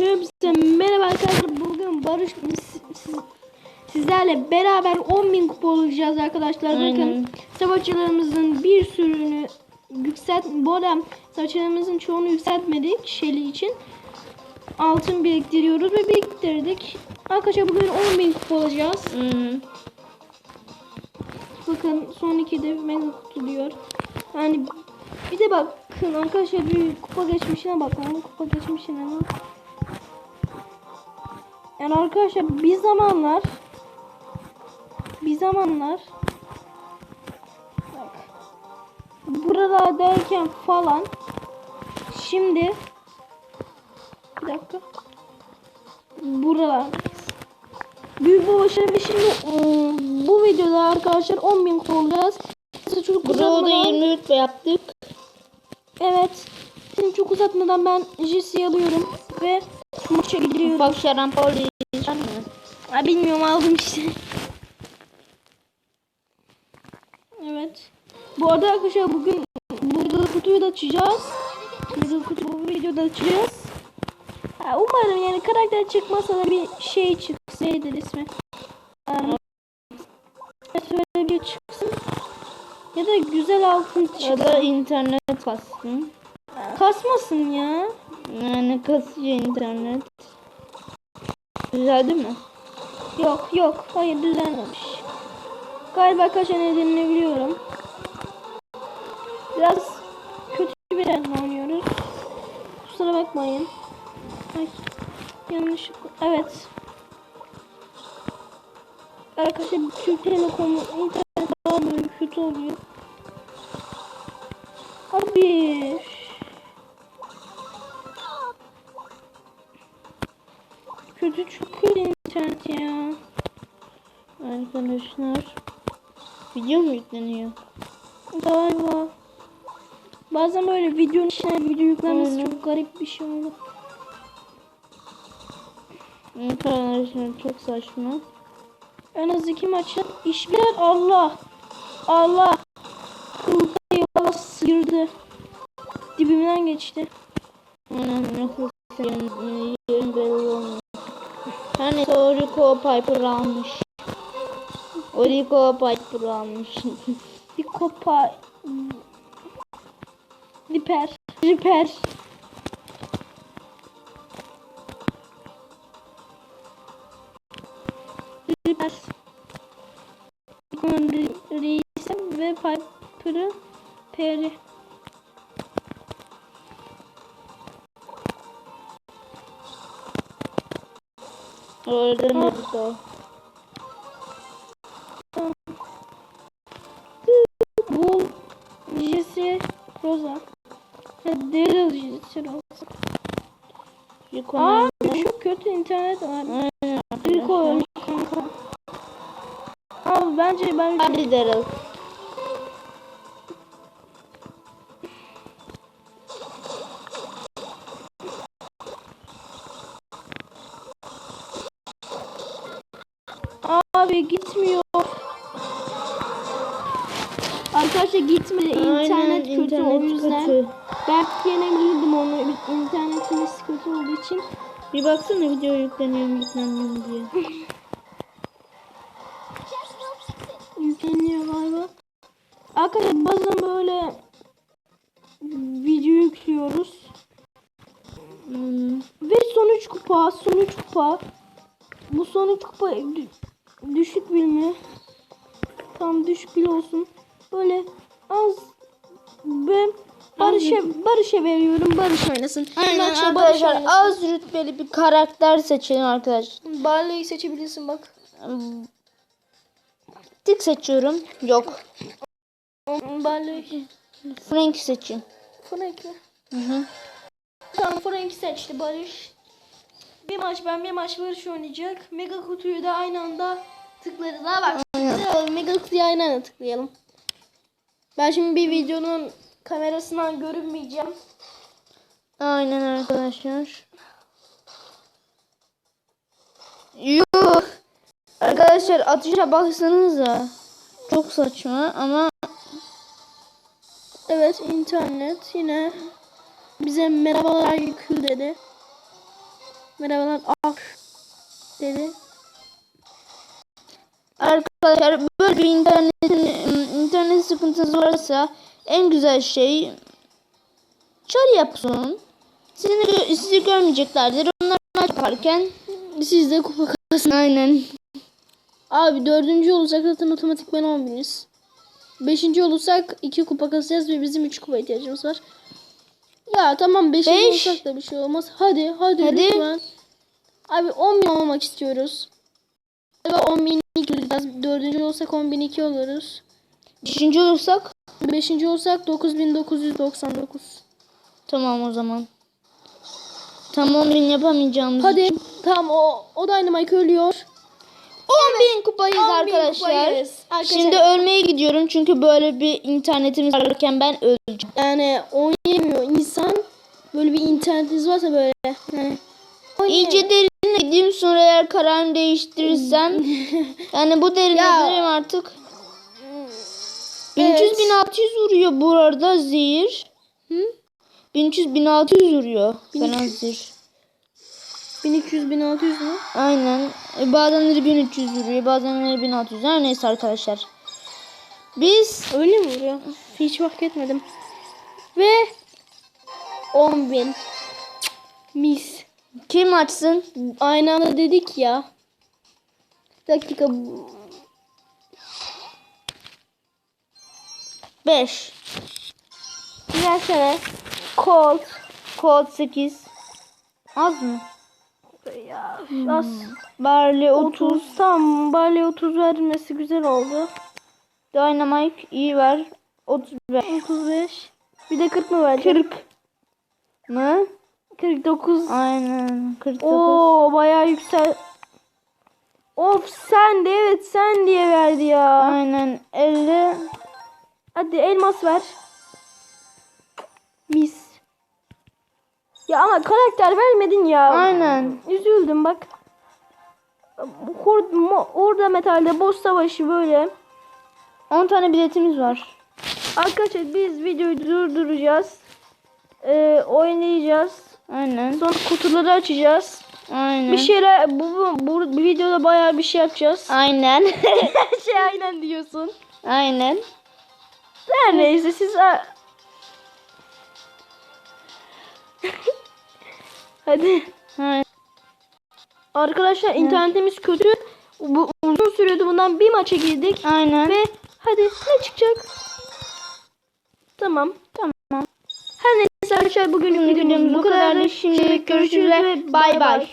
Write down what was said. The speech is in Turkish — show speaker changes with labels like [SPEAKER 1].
[SPEAKER 1] Hepsi merhaba arkadaşlar. Bugün Barış siz- sizlerle beraber 10.000 kupa olacağız arkadaşlar. Bakın
[SPEAKER 2] Aynen.
[SPEAKER 1] savaşçılarımızın bir sürünü yükselt bu arada savaşçılarımızın çoğunu yükseltmedik Shelly için. Altın biriktiriyoruz ve biriktirdik. Arkadaşlar bugün 10.000 kupa olacağız.
[SPEAKER 2] Hmm.
[SPEAKER 1] Bakın son iki de mega kutu diyor. Yani bir de bakın arkadaşlar bir kupa geçmişine bakın. Kupa geçmişine bak. Yani arkadaşlar bir zamanlar bir zamanlar bak buralardayken falan şimdi bir dakika buralardayız. Büyük baba şimdi şimdi ıı, bu videoda arkadaşlar 10.000 kupa olacağız. Çok
[SPEAKER 2] Burada
[SPEAKER 1] uzatmadan,
[SPEAKER 2] 20 rütbe yaptık.
[SPEAKER 1] evet. Şimdi çok uzatmadan ben Jesse'yi alıyorum ve maça gidiyorum.
[SPEAKER 2] Yiyecek mi?
[SPEAKER 1] Ha, bilmiyorum aldım işte. Evet. Bu arada arkadaşlar bugün burada kutuyu da açacağız. Burada kutu bu videoda açacağız. Ha, umarım yani karakter çıkmasa da bir şey çıksın. Neydi ismi? Um, şöyle bir çıksın. Ya da güzel altın çıksın.
[SPEAKER 2] Ya da internet kastım.
[SPEAKER 1] Kasmasın ya.
[SPEAKER 2] Yani kasıyor internet. Güzel değil mi?
[SPEAKER 1] Yok yok. Hayır düzenlemiş. Galiba kaç nedenini biliyorum. Biraz kötü bir yerden oynuyoruz. Kusura bakmayın. Ay, yanlış. Evet. Arkadaşlar Türk Telekom'un internet daha böyle kötü oluyor. Abi. Kötü kötü internet ya.
[SPEAKER 2] Arkadaşlar. Video mu yükleniyor?
[SPEAKER 1] Galiba. Bazen böyle videonun içine video yüklenmesi
[SPEAKER 2] Aynen.
[SPEAKER 1] çok garip bir şey oldu.
[SPEAKER 2] Arkadaşlar çok saçma.
[SPEAKER 1] En az iki maçın işler Allah. Allah. Kılkayı valla sıyırdı. Dibimden geçti.
[SPEAKER 2] Anam nasıl senin yerin belli olmuyor. Her neyse o Rico Piper almış. O Rico Piper almış.
[SPEAKER 1] Bir kopa. Riper. Riper. Riper. Bakın reisim ve Piper'ı peri.
[SPEAKER 2] Orada ne Rico?
[SPEAKER 1] Bu Jesse Rosa. Daryl Jesse Rosa. Aa çok kötü internet var.
[SPEAKER 2] Aynen arkadaşlar.
[SPEAKER 1] ölmüş kanka. Abi bence ben
[SPEAKER 2] Hadi Daryl.
[SPEAKER 1] Abi gitmiyor. Arkadaşlar gitmedi. İnternet
[SPEAKER 2] Aynen,
[SPEAKER 1] kötü o
[SPEAKER 2] internet
[SPEAKER 1] yüzden.
[SPEAKER 2] kötü.
[SPEAKER 1] Ben yine girdim onu internetimiz kötü olduğu için.
[SPEAKER 2] Bir baksana video yükleniyor mu yüklenmiyor mu diye.
[SPEAKER 1] Yükleniyor galiba. Arkadaşlar bazen böyle video yüklüyoruz.
[SPEAKER 2] Hmm.
[SPEAKER 1] Ve son 3 kupa, son 3 kupa. Bu son 3 kupa düşük bil mi? Tam düşük bil olsun. Böyle az ve Barış'a Barış'a veriyorum. Barış oynasın.
[SPEAKER 2] Aynen
[SPEAKER 1] Maçta Barış
[SPEAKER 2] arkadaşlar
[SPEAKER 1] oynasın.
[SPEAKER 2] az rütbeli bir karakter seçelim arkadaşlar.
[SPEAKER 1] Barley'i seçebilirsin bak.
[SPEAKER 2] Tik seçiyorum. Yok.
[SPEAKER 1] Barley.
[SPEAKER 2] Frank seçeyim.
[SPEAKER 1] Frank mi?
[SPEAKER 2] Hı hı.
[SPEAKER 1] Tamam Frank seçti Barış. Bir maç ben bir maç Barış oynayacak. Mega kutuyu da aynı anda tıklarız. Ha bak. Tıklayalım. Mega kutuyu aynı anda tıklayalım. Ben şimdi bir videonun kamerasından görünmeyeceğim.
[SPEAKER 2] Aynen arkadaşlar. Yuh. Arkadaşlar atışa baksanıza. Çok saçma ama
[SPEAKER 1] Evet internet yine bize merhabalar yükü dedi. Merhabalar. Ah. Dedi.
[SPEAKER 2] Arkadaşlar böyle bir internetin internet sıkıntısı varsa en güzel şey çar yapsın. Gö- sizi görmeyeceklerdir. Onlar maç yaparken
[SPEAKER 1] Siz de kupa kasın.
[SPEAKER 2] aynen.
[SPEAKER 1] Abi dördüncü olursak zaten otomatikman 10 biniz. Beşinci olursak iki kupa kasacağız ve bizim üç kupa ihtiyacımız var. Ya tamam beşinci
[SPEAKER 2] Beş.
[SPEAKER 1] olursak da bir şey olmaz. Hadi hadi,
[SPEAKER 2] Hadi.
[SPEAKER 1] lütfen. Abi 10 bin olmak istiyoruz. Galiba 10 bin iki olacağız. Dördüncü olursak 10 bin iki oluruz.
[SPEAKER 2] Beşinci olursak
[SPEAKER 1] Beşinci olsak 9999.
[SPEAKER 2] tamam o zaman. Tam 10 bin yapamayacağımız
[SPEAKER 1] Hadi
[SPEAKER 2] için.
[SPEAKER 1] tamam o, o Dynamite ölüyor.
[SPEAKER 2] 10 bin kupayız
[SPEAKER 1] 10 bin
[SPEAKER 2] arkadaşlar.
[SPEAKER 1] kupayız. Arkadaşlar-
[SPEAKER 2] Şimdi ölmeye gidiyorum çünkü böyle bir internetimiz varken ben öleceğim.
[SPEAKER 1] Yani oynayamıyor insan. Böyle bir internetiniz varsa böyle. Yani
[SPEAKER 2] İyice derine gideyim sonra eğer kararımı değiştirirsem yani bu derine
[SPEAKER 1] Ya.
[SPEAKER 2] gireyim artık. 1300 1600 vuruyor bu arada zehir.
[SPEAKER 1] Hı?
[SPEAKER 2] 1300 1600 vuruyor.
[SPEAKER 1] 1300.
[SPEAKER 2] Falan zehir.
[SPEAKER 1] 1200 1600 mu?
[SPEAKER 2] Aynen. E, bazenleri 1300 vuruyor, bazenleri 1600. Her neyse arkadaşlar. Biz
[SPEAKER 1] Öyle mi vuruyor? Hiç fark etmedim. Ve 10.000 Mis.
[SPEAKER 2] kim açsın?
[SPEAKER 1] Aynı anda dedik ya. Bir dakika. bu-
[SPEAKER 2] 5.
[SPEAKER 1] Versene. Colt.
[SPEAKER 2] Kod 8. Az mı?
[SPEAKER 1] Ya, az.
[SPEAKER 2] Barley 30.
[SPEAKER 1] 30. Tamam. Barley 30 vermesi güzel oldu.
[SPEAKER 2] Dynamite iyi ver. 35.
[SPEAKER 1] 35. Bir de 40 mı verecek? 40.
[SPEAKER 2] mı?
[SPEAKER 1] 49.
[SPEAKER 2] Aynen. 49.
[SPEAKER 1] Oo bayağı yüksel. Of sen de evet sen diye verdi ya.
[SPEAKER 2] Aynen 50.
[SPEAKER 1] Hadi elmas ver. Mis. Ya ama karakter vermedin ya.
[SPEAKER 2] Aynen.
[SPEAKER 1] Üzüldüm bak. Orada metalde boss savaşı böyle.
[SPEAKER 2] 10 tane biletimiz var.
[SPEAKER 1] Arkadaşlar biz videoyu durduracağız. Ee, oynayacağız.
[SPEAKER 2] Aynen.
[SPEAKER 1] Sonra kutuları açacağız.
[SPEAKER 2] Aynen.
[SPEAKER 1] Bir şeyler bu, bu, bu, bu videoda bayağı bir şey yapacağız.
[SPEAKER 2] Aynen.
[SPEAKER 1] Şey aynen diyorsun.
[SPEAKER 2] Aynen.
[SPEAKER 1] Her neyse siz Hadi.
[SPEAKER 2] Aynen.
[SPEAKER 1] Arkadaşlar internetimiz kötü. Bu uzun sürüyordu. Bundan bir maça girdik.
[SPEAKER 2] Aynen.
[SPEAKER 1] Ve hadi ne çıkacak? Tamam.
[SPEAKER 2] Tamam.
[SPEAKER 1] Her neyse arkadaşlar bugün
[SPEAKER 2] Bugün videomuz bu kadardı. Şimdilik görüşürüz ve bay bay.